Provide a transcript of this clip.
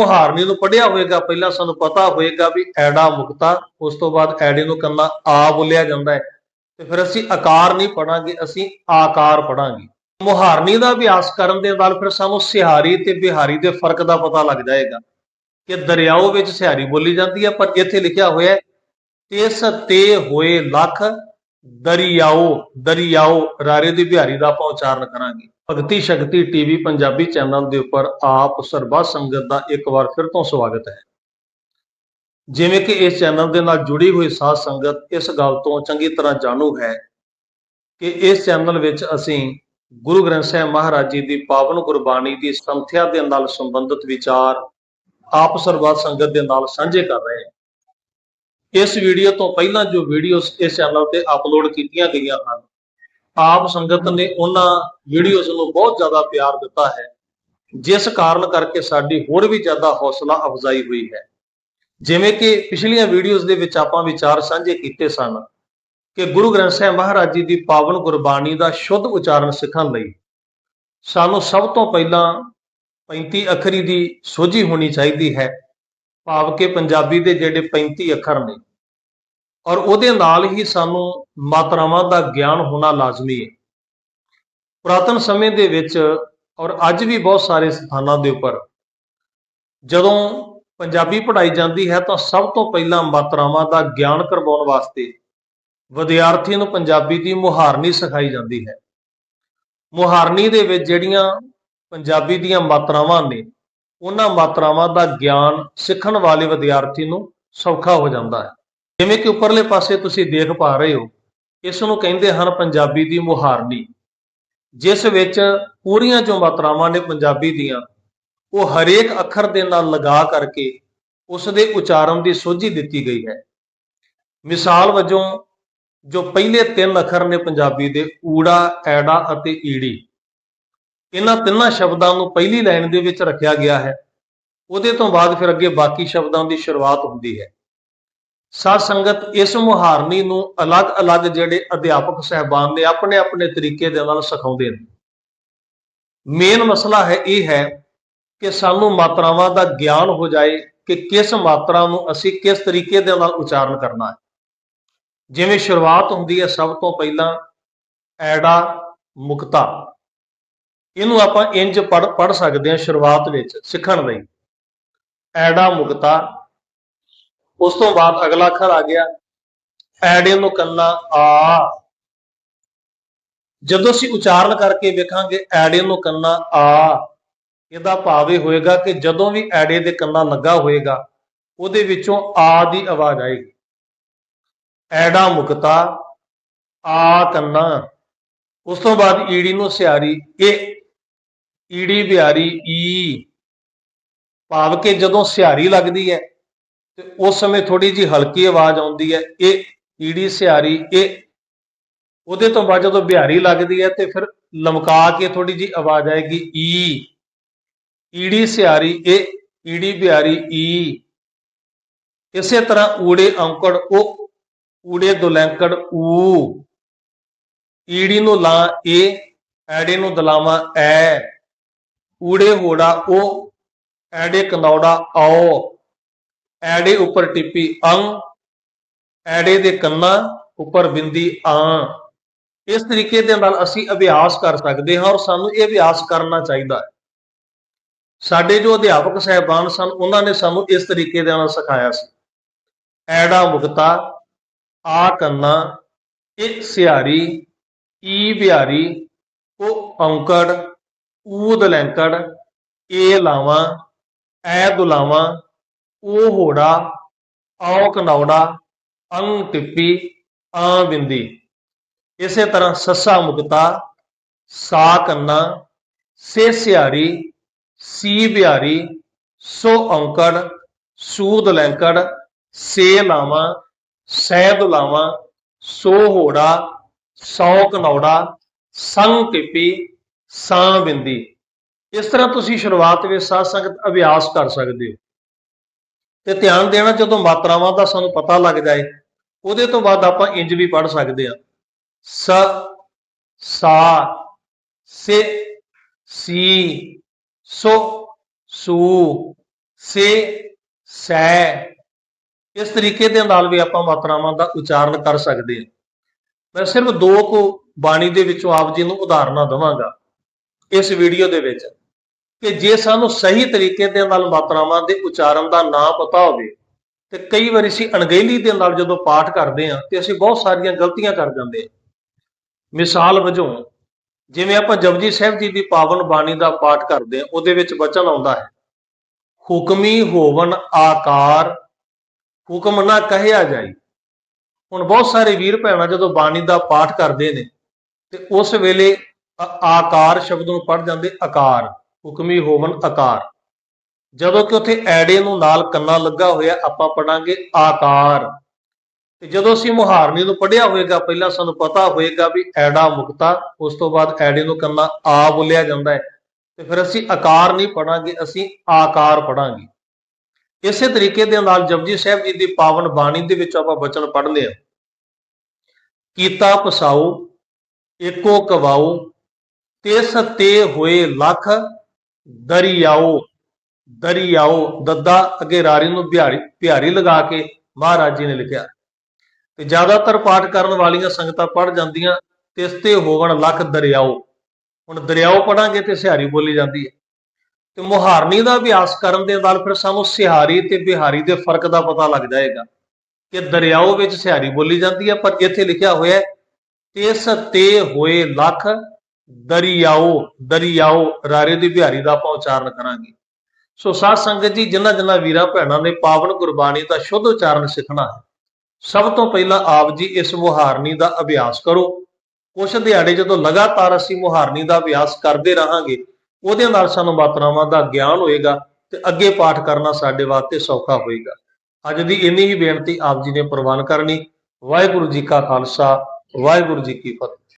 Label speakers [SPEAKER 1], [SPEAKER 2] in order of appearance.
[SPEAKER 1] ਮੁਹਾਰਨੀ ਨੂੰ ਪੜਿਆ ਹੋਵੇਗਾ ਪਹਿਲਾਂ ਸਾਨੂੰ ਪਤਾ ਹੋਵੇਗਾ ਵੀ ਐੜਾ ਮੁਕਤਾ, ਉਸ ਤੋਂ ਬਾਅਦ ਐੜੇ ਨੂੰ ਕੰਨਾ ਆ ਬੋਲਿਆ ਜਾਂਦਾ ਹੈ। ਤੇ ਫਿਰ ਅਸੀਂ ਆਕਾਰ ਨਹੀਂ ਪੜਾਂਗੇ ਅਸੀਂ ਆਕਾਰ ਪੜਾਂਗੇ ਮੁਹਾਰਨੀ ਦਾ ਅਭਿਆਸ ਕਰਨ ਦੇ ਨਾਲ ਫਿਰ ਸਾਨੂੰ ਸਿਹਾਰੀ ਤੇ ਬਿਹਾਰੀ ਦੇ ਫ਼ਰਕ ਦਾ ਪਤਾ ਲੱਗ ਜਾਏਗਾ ਕਿ ਦਰਿਆਓ ਵਿੱਚ ਸਿਹਾਰੀ ਬੋਲੀ ਜਾਂਦੀ ਹੈ, ਪਰ ਇੱਥੇ ਲਿਖਿਆ ਹੋਇਆ ਹੈ, ਤਿਸ ਤੇ ਹੋਏ ਲੱਖ ਦਰਿਆਓ ਦਰਿਆਓ ਰਾਰੇ ਦੀ ਬਿਹਾਰੀ ਦਾ ਆਪਾਂ ਉਚਾਰਨ ਕਰਾਂਗੇ। ਭਗਤੀ ਸ਼ਕਤੀ ਟੀਵੀ ਪੰਜਾਬੀ ਚੈਨਲ ਦੇ ਉੱਪਰ ਆਪ ਸਰਬੱਤ ਸੰਗਤ ਦਾ ਇੱਕ ਵਾਰ ਫਿਰ ਤੋਂ ਸਵਾਗਤ ਹੈ। ਜਿਵੇਂ ਕਿ ਇਸ ਚੈਨਲ ਦੇ ਨਾਲ ਜੁੜੀ ਹੋਈ ਸਾਧ ਸੰਗਤ ਇਸ ਗੱਲ ਤੋਂ ਚੰਗੀ ਤਰ੍ਹਾਂ ਜਾਣੂ ਹੈ ਕਿ ਇਸ ਚੈਨਲ ਵਿੱਚ ਅਸੀਂ ਗੁਰੂ ਗ੍ਰੰਥ ਸਾਹਿਬ ਮਹਾਰਾਜ ਜੀ ਦੀ ਪਾਵਨ ਗੁਰਬਾਣੀ ਦੀ ਸੰਥਿਆ ਦੇ ਨਾਲ ਸੰਬੰਧਿਤ ਵਿਚਾਰ ਆਪ ਸਰਬੱਤ ਸੰਗਤ ਦੇ ਨਾਲ ਸਾਂਝੇ ਕਰ ਰਹੇ ਹਾਂ। ਇਸ ਵੀਡੀਓ ਤੋਂ ਪਹਿਲਾਂ ਜੋ ਵੀਡੀਓਜ਼ ਇਸ ਚੈਨਲ ਤੇ ਅਪਲੋਡ ਕੀਤੀਆਂ ਗਈਆਂ ਹਨ ਆਪ ਸੰਗਤ ਨੇ ਉਹਨਾਂ ਵੀਡੀਓਜ਼ ਨੂੰ ਬਹੁਤ ਜ਼ਿਆਦਾ ਪਿਆਰ ਦਿੱਤਾ ਹੈ। ਜਿਸ ਕਾਰਨ ਕਰਕੇ ਸਾਡੀ ਹੋਰ ਵੀ ਜ਼ਿਆਦਾ ਹੌਸਲਾ ਅਫਜ਼ਾਈ ਹੋਈ ਹੈ। ਜਿਵੇਂ ਕਿ ਪਿਛਲੀਆਂ ਵੀਡੀਓਜ਼ ਦੇ ਵਿੱਚ ਆਪਾਂ ਵਿਚਾਰ ਸਾਂਝੇ ਕੀਤੇ ਸਨ ਕਿ ਗੁਰੂ ਗ੍ਰੰਥ ਸਾਹਿਬ ਮਹਾਰਾਜ ਜੀ ਦੀ ਪਾਵਨ ਗੁਰਬਾਣੀ ਦਾ ਸ਼ੁੱਧ ਉਚਾਰਨ ਸਿੱਖਣ ਲਈ ਸਾਨੂੰ ਸਭ ਤੋਂ ਪਹਿਲਾਂ 35 ਅੱਖਰੀ ਦੀ ਸੋਝੀ ਹੋਣੀ ਚਾਹੀਦੀ ਹੈ। ਭਾਵ ਕਿ ਪੰਜਾਬੀ ਦੇ ਜਿਹੜੇ 35 ਅੱਖਰ ਨੇ ਔਰ ਉਹਦੇ ਨਾਲ ਹੀ ਸਾਨੂੰ ਮਾਤਰਾਵਾਂ ਦਾ ਗਿਆਨ ਹੋਣਾ ਲਾਜ਼ਮੀ ਹੈ। ਪੁਰਾਤਨ ਸਮੇਂ ਦੇ ਵਿੱਚ ਔਰ ਅੱਜ ਵੀ ਬਹੁਤ ਸਾਰੇ ਸਥਾਨਾਂ ਦੇ ਉੱਪਰ ਜਦੋਂ ਪੰਜਾਬੀ ਪੜ੍ਹਾਈ ਜਾਂਦੀ ਹੈ ਤਾਂ ਸਭ ਤੋਂ ਪਹਿਲਾਂ ਮਾਤਰਾਵਾਂ ਦਾ ਗਿਆਨ ਕਰਵਾਉਣ ਵਾਸਤੇ ਵਿਦਿਆਰਥੀ ਨੂੰ ਪੰਜਾਬੀ ਦੀ ਮੁਹਾਰਨੀ ਸਿਖਾਈ ਜਾਂਦੀ ਹੈ। ਮੁਹਾਰਨੀ ਦੇ ਵਿੱਚ ਜਿਹੜੀਆਂ ਪੰਜਾਬੀ ਦੀਆਂ ਮਾਤਰਾਵਾਂ ਨੇ, ਉਹਨਾਂ ਮਾਤਰਾਵਾਂ ਦਾ ਗਿਆਨ ਸਿੱਖਣ ਵਾਲੇ ਵਿਦਿਆਰਥੀ ਨੂੰ ਸੌਖਾ ਹੋ ਜਾਂਦਾ ਹੈ। ਜਿਵੇਂ ਕਿ ਉੱਪਰਲੇ ਪਾਸੇ ਤੁਸੀਂ ਦੇਖ ਪਾ ਰਹੇ ਹੋ, ਇਸ ਨੂੰ ਕਹਿੰਦੇ ਹਨ ਪੰਜਾਬੀ ਦੀ ਮੁਹਾਰਨੀ। ਜਿਸ ਵਿੱਚ ਪੂਰੀਆਂ ਜੋ ਮਾਤਰਾਵਾਂ ਨੇ ਪੰਜਾਬੀ ਦੀਆਂ, ਉਹ ਹਰੇਕ ਅੱਖਰ ਦੇ ਨਾਲ ਲਗਾ ਕਰਕੇ ਉਸ ਦੇ ਉਚਾਰਨ ਦੀ ਸੋਝੀ ਦਿੱਤੀ ਗਈ ਹੈ। ਮਿਸਾਲ ਵਜੋਂ ਜੋ ਪਹਿਲੇ ਤਿੰਨ ਅੱਖਰ ਨੇ ਪੰਜਾਬੀ ਦੇ, ਊੜਾ, ਐੜਾ ਅਤੇ ਈੜੀ, ਇਹਨਾਂ ਤਿੰਨਾਂ ਸ਼ਬਦਾਂ ਨੂੰ ਪਹਿਲੀ ਲਾਈਨ ਦੇ ਵਿੱਚ ਰੱਖਿਆ ਗਿਆ ਹੈ। ਉਹਦੇ ਤੋਂ ਬਾਅਦ ਫਿਰ ਅੱਗੇ ਬਾਕੀ ਸ਼ਬਦਾਂ ਦੀ ਸ਼ੁਰੂਆਤ ਹੁੰਦੀ ਹੈ। ਸਾਧ ਸੰਗਤ ਇਸ ਮੁਹਾਰਨੀ ਨੂੰ ਅਲੱਗ-ਅਲੱਗ ਜਿਹੜੇ ਅਧਿਆਪਕ ਸਹਿਬਾਨ ਨੇ ਆਪਣੇ ਆਪਣੇ ਤਰੀਕੇ ਦੇ ਨਾਲ ਸਿਖਾਉਂਦੇ ਨੇ। ਮੇਨ ਮਸਲਾ ਹੈ, ਇਹ ਹੈ ਕਿ ਸਾਨੂੰ ਮਾਤਰਾਵਾਂ ਦਾ ਗਿਆਨ ਹੋ ਜਾਏ ਕਿ ਕਿਸ ਮਾਤਰਾ ਨੂੰ ਅਸੀਂ ਕਿਸ ਤਰੀਕੇ ਦੇ ਨਾਲ ਉਚਾਰਨ ਕਰਨਾ ਹੈ। ਜਿਵੇਂ ਸ਼ੁਰੂਆਤ ਹੁੰਦੀ ਹੈ ਸਭ ਤੋਂ ਪਹਿਲਾਂ ਐੜਾ ਮੁਕਤਾ। ਇਹਨੂੰ ਆਪਾਂ ਇੰਜ ਪੜ ਪੜ ਸਕਦੇ ਹਾਂ ਸ਼ੁਰੂਆਤ ਵਿੱਚ ਸਿੱਖਣ ਲਈ। ਐੜਾ ਮੁਕਤਾ ਉਸ ਤੋਂ ਬਾਅਦ ਅਗਲਾ ਅੱਖਰ ਆ ਗਿਆ ਐੜੇ ਨੂੰ ਕੰਨਾ ਆ। ਜਦੋਂ ਅਸੀਂ ਉਚਾਰਨ ਕਰਕੇ ਵੇਖਾਂਗੇ ਐੜੇ ਨੂੰ ਕੰਨਾ ਆ। ਇਹਦਾ ਭਾਵ ਇਹ ਹੋਏਗਾ ਕਿ ਜਦੋਂ ਵੀ ਐੜੇ ਦੇ ਕੰਨਾ ਲੱਗਾ ਹੋਏਗਾ, ਉਹਦੇ ਵਿੱਚੋਂ ਆ ਦੀ ਆਵਾਜ਼ ਆਏਗੀ। ਐੜਾ ਮੁਕਤਾ, ਆ ਕੰਨਾ। ਉਸ ਤੋਂ ਬਾਅਦ ਈੜੀ ਨੂੰ ਸਿਆਰੀ, ਇਹ ਈੜੀ ਬਿਹਾਰੀ, ਈ। ਭਾਵ ਕਿ ਜਦੋਂ ਸਿਆਰੀ ਲੱਗਦੀ ਹੈ ਤੇ ਉਸ ਸਮੇਂ ਥੋੜੀ ਜੀ ਹਲਕੀ ਆਵਾਜ਼ ਆਉਂਦੀ ਹੈ, ਇਹ ਈੜੀ ਸਿਆਰੀ ਇਹ ਉਹਦੇ ਤੋਂ ਬਾਅਦ ਜਦੋਂ ਬਿਹਾਰੀ ਲੱਗਦੀ ਹੈ ਤੇ ਫਿਰ ਲਮਕਾ ਕੇ ਥੋੜੀ ਜੀ ਆਵਾਜ਼ ਆਏਗੀ, ਈ। ਈੜੀ ਸਿਆਰੀ ਇਹ ਈੜੀ ਬਿਹਾਰੀ, ਈ। ਇਸੇ ਤਰ੍ਹਾਂ ਊੜੇ ਔਂਕੜ ਉਹ ਊੜੇ ਦੁਲੈਂਕੜ, ਊ। ਈੜੀ ਨੂੰ ਲਾ, ਏ। ਐੜੇ ਨੂੰ ਦਲਾਵਾ, ਐ। ਊੜੇ ਹੋੜਾ, ਉਹ ਐੜੇ ਕੰਦੌੜਾ ਆਓ ਐੜੇ ਉੱਪਰ ਟਿੱਪੀ ਅੰਗ ਐੜੇ ਦੇ ਕੰਨਾਂ ਉੱਪਰ ਬਿੰਦੀ ਆ। ਇਸ ਤਰੀਕੇ ਦੇ ਨਾਲ ਅਸੀਂ ਅਭਿਆਸ ਕਰ ਸਕਦੇ ਹਾਂ ਔਰ ਸਾਨੂੰ ਇਹ ਅਭਿਆਸ ਕਰਨਾ ਚਾਹੀਦਾ ਹੈ। ਸਾਡੇ ਜੋ ਅਧਿਆਪਕ ਸਹਿਬਾਨ ਸਨ, ਉਹਨਾਂ ਨੇ ਸਾਨੂੰ ਇਸ ਤਰੀਕੇ ਦੇ ਨਾਲ ਸਿਖਾਇਆ ਸੀ। ਐੜਾ ਮੁਕਤਾ, ਆ ਕੰਨਾ ਇਹ ਸਿਹਾਰੀ, ਈ ਬਿਹਾਰੀ ਉਹ ਔਂਕੜ ਊ ਦਲੈਂਕੜ, ਏ ਲਾਵਾਂ, ਐ ਦੁਲਾਵਾਂ ਉਹ ਹੋੜਾ ਆਉ ਕਨੌੜਾ ਅੰਗ ਟਿੱਪੀ, ਆ ਬਿੰਦੀ। ਇਸੇ ਤਰ੍ਹਾਂ ਸੱਸਾ ਮੁਕਤਾ, ਸਾ ਕੰਨਾ, ਸੇ ਸਿਆਰੀ ਸੀ ਬਿਹਾਰੀ, ਸੋ ਔਂਕੜ, ਸੂਦ ਲੈਂਕੜ, ਸੇ ਲਾਵਾਂ ਸਹਿ ਦੁਲਾਵਾਂ ਸੋ ਹੋੜਾ ਸੌ ਕਨੌੜਾ ਸੰਗ ਟਿੱਪੀ, ਸਾਂ ਬਿੰਦੀ। ਇਸ ਤਰ੍ਹਾਂ ਤੁਸੀਂ ਸ਼ੁਰੂਆਤ ਵਿੱਚ ਸਾਧ ਸੰਗਤ ਅਭਿਆਸ ਕਰ ਸਕਦੇ ਹੋ। ਤੇ ਧਿਆਨ ਦੇਣਾ ਜਦੋਂ ਮਾਤਰਾਵਾਂ ਦਾ ਸਾਨੂੰ ਪਤਾ ਲੱਗ ਜਾਏ, ਉਹਦੇ ਤੋਂ ਬਾਅਦ ਆਪਾਂ ਇੰਜ ਵੀ ਪੜ ਸਕਦੇ ਹਾਂ। ਸ, ਸਾ, ਸੇ, ਸੀ, ਸੋ, ਸੂ, ਸੇ, ਸੈ। ਇਸ ਤਰੀਕੇ ਦੇ ਨਾਲ ਵੀ ਆਪਾਂ ਮਾਤਰਾਵਾਂ ਦਾ ਉਚਾਰਨ ਕਰ ਸਕਦੇ ਹਾਂ। ਮੈਂ ਸਿਰਫ ਦੋ ਕੁ ਬਾਣੀ ਦੇ ਵਿੱਚੋਂ ਆਪ ਜੀ ਨੂੰ ਉਦਾਹਰਨਾਂ ਦਵਾਂਗਾ। ਇਸ ਵੀਡੀਓ ਦੇ ਵਿੱਚ। ਕਿ ਜੇ ਸਾਨੂੰ ਸਹੀ ਤਰੀਕੇ ਦੇ ਨਾਲ ਮਾਤਰਾਵਾਂ ਦੇ ਉਚਾਰਨ ਦਾ ਨਾਂ ਪਤਾ ਹੋਵੇ, ਤੇ ਕਈ ਵਾਰੀ ਅਸੀਂ ਅਣਗਹਿਲੀ ਦੇ ਨਾਲ ਜਦੋਂ ਪਾਠ ਕਰਦੇ ਹਾਂ, ਤੇ ਅਸੀਂ ਬਹੁਤ ਸਾਰੀਆਂ ਗਲਤੀਆਂ ਕਰ ਜਾਂਦੇ ਹਾਂ। ਮਿਸਾਲ ਵਜੋਂ, ਜਿਵੇਂ ਆਪਾਂ ਜਪਜੀ ਸਾਹਿਬ ਜੀ ਦੀ ਪਾਵਨ ਬਾਣੀ ਦਾ ਪਾਠ ਕਰਦੇ ਹਾਂ, ਉਹਦੇ ਵਿੱਚ ਬਚਨ ਆਉਂਦਾ ਹੈ, ਹੁਕਮੀ ਹੋਵਨ ਆਕਾਰ, ਹੁਕਮ ਨਾ ਕਹਿਆ ਜਾਈ। ਹੁਣ ਬਹੁਤ ਸਾਰੇ ਵੀਰ ਭੈਣਾਂ ਜਦੋਂ ਬਾਣੀ ਦਾ ਪਾਠ ਕਰਦੇ ਨੇ, ਤੇ ਉਸ ਵੇਲੇ ਆਕਾਰ ਸ਼ਬਦ ਨੂੰ ਪੜ ਜਾਂਦੇ ਆਕਾਰ ਹੁਕਮੀ ਹੋਵਨ ਆਕਾਰ। ਜਦੋਂ ਕਿ ਉੱਥੇ ਐੜੇ ਨੂੰ ਨਾਲ ਕੰਨਾ ਲੱਗਾ ਹੋਇਆ ਆਪਾਂ ਪੜਾਂਗੇ ਆਕਾਰ। ਤੇ ਜਦੋਂ ਅਸੀਂ ਮੁਹਾਰਨੀ ਨੂੰ ਪੜਿਆ ਹੋਏਗਾ ਪਹਿਲਾਂ ਸਾਨੂੰ ਪਤਾ ਹੋਏਗਾ ਵੀ ਐੜਾ ਮੁਕਤਾ, ਉਸ ਤੋਂ ਬਾਅਦ ਐੜੇ ਨੂੰ ਕੰਨਾ ਆ ਬੋਲਿਆ ਜਾਂਦਾ ਹੈ। ਤੇ ਫਿਰ ਅਸੀਂ ਆਕਾਰ ਨਹੀਂ ਪੜਾਂਗੇ, ਅਸੀਂ ਆਕਾਰ ਪੜਾਂਗੇ। ਇਸੇ ਤਰੀਕੇ ਦੇ ਨਾਲ ਜਪਜੀ ਸਾਹਿਬ ਜੀ ਦੀ ਪਾਵਨ ਬਾਣੀ ਦੇ ਵਿੱਚ ਆਪਾਂ ਬਚਨ ਪੜ੍ਹਦੇ ਹਾਂ। ਕੀਤਾ ਪਸਾਉ, ਏਕੋ ਕਵਾਉ ਤਿਸ ਤੇ ਹੋਏ ਲੱਖ ਦਰਿਆਓ ਦਰਿਆਓ ਦੱਦਾ ਅੱਗੇ ਰਾਰੀ ਨੂੰ ਬਿਹਾਰੀ ਬਿਹਾਰੀ ਲਗਾ ਕੇ ਮਹਾਰਾਜ ਜੀ ਨੇ ਲਿਖਿਆ। ਤੇ ਜ਼ਿਆਦਾਤਰ ਪਾਠ ਕਰਨ ਵਾਲੀਆਂ ਸੰਗਤਾਂ ਪੜ ਜਾਂਦੀਆਂ ਤਿਸ ਤੇ ਹੋਵਣ ਲੱਖ ਦਰਿਆਓ। ਹੁਣ ਦਰਿਆਓ ਪੜਾਂਗੇ ਤੇ ਸਿਹਾਰੀ ਬੋਲੀ ਜਾਂਦੀ ਹੈ। ਤੇ ਮੁਹਾਰਨੀ ਦਾ ਅਭਿਆਸ ਕਰਨ ਦੇ ਨਾਲ ਫਿਰ ਸਾਨੂੰ ਸਿਹਾਰੀ ਤੇ ਬਿਹਾਰੀ ਦੇ ਫ਼ਰਕ ਦਾ ਪਤਾ ਲੱਗ ਜਾਏਗਾ ਕਿ ਦਰਿਆਓ ਵਿੱਚ ਸਿਹਾਰੀ ਬੋਲੀ ਜਾਂਦੀ ਹੈ, ਪਰ ਇੱਥੇ ਲਿਖਿਆ ਹੋਇਆ ਹੈ ਤਿਸ ਤੇ ਹੋਏ ਲੱਖ ਦਰਿਆਓ ਦਰਿਆਓ, ਰਾਰੇ ਦੀ ਬਿਹਾਰੀ ਦਾ ਆਪਾਂ ਉਚਾਰਨ ਕਰਾਂਗੇ। ਸੋ ਸਾਧ ਸੰਗਤ ਜੀ, ਜਿਨ੍ਹਾਂ ਜਿਨ੍ਹਾਂ ਵੀਰਾਂ ਭੈਣਾਂ ਨੇ ਪਾਵਨ ਗੁਰਬਾਣੀ ਦਾ ਸ਼ੁੱਧ ਉਚਾਰਨ ਸਿੱਖਣਾ ਹੈ, ਸਭ ਤੋਂ ਪਹਿਲਾਂ ਆਪ ਜੀ ਇਸ ਮੁਹਾਰਨੀ ਦਾ ਅਭਿਆਸ ਕਰੋ। ਕੁਛ ਦਿਹਾੜੇ ਜਦੋਂ ਲਗਾਤਾਰ ਅਸੀਂ ਮੁਹਾਰਨੀ ਦਾ ਅਭਿਆਸ ਕਰਦੇ ਰਹਾਂਗੇ, ਉਹਦੇ ਨਾਲ ਸਾਨੂੰ ਮਾਤਰਾਵਾਂ ਦਾ ਗਿਆਨ ਹੋਏਗਾ ਤੇ ਅੱਗੇ ਪਾਠ ਕਰਨਾ ਸਾਡੇ ਵਾਸਤੇ ਸੌਖਾ ਹੋਏਗਾ। ਅੱਜ ਦੀ ਇੰਨੀ ਹੀ ਬੇਨਤੀ ਆਪ ਜੀ ਨੇ ਪ੍ਰਵਾਨ ਕਰਨੀ। ਵਾਹਿਗੁਰੂ ਜੀ ਕਾ ਖਾਲਸਾ, ਵਾਹਿਗੁਰੂ ਜੀ ਕੀ ਫਤਿਹ।